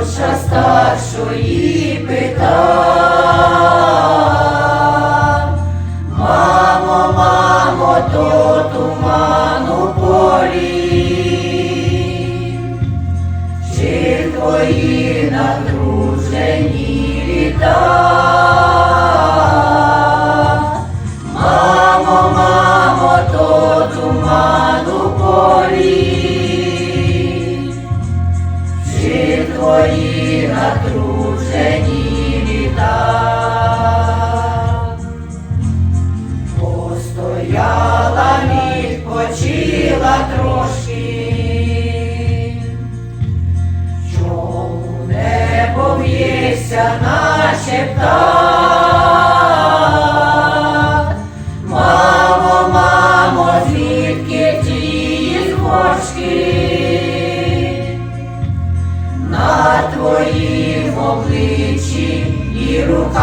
Отча старшої пита, мамо, мамо, то туману полі, чи твої надружені літа, мамо, мамо, то туману полі. твої натружені літа, постояла відпочила трошки, чому не пов'єся наче птах? Мамо, мамо, звідки ті горшки? на твоїм обличчі і руках.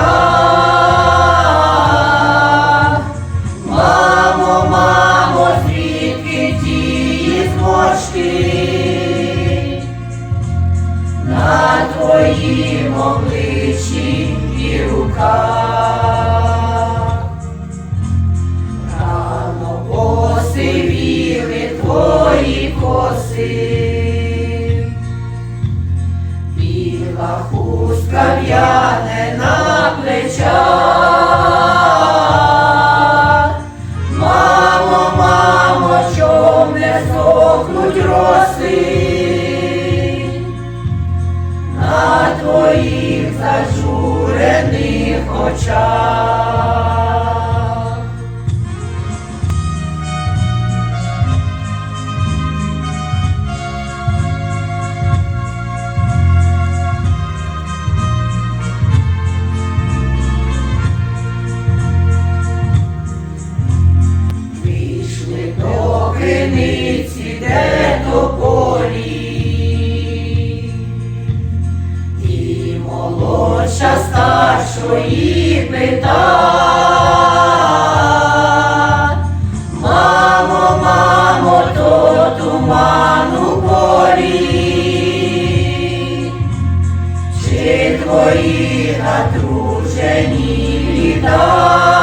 Мамо, мамо, звідки ті зморшки? на твоїм обличчі і руках. Рано посивіли твої коси. сохнуть роси на твоїх зажурених очах. Вийшли до кини. Старшої пита. Мамо, мамо, то туман у полі, чи твої надружені літа?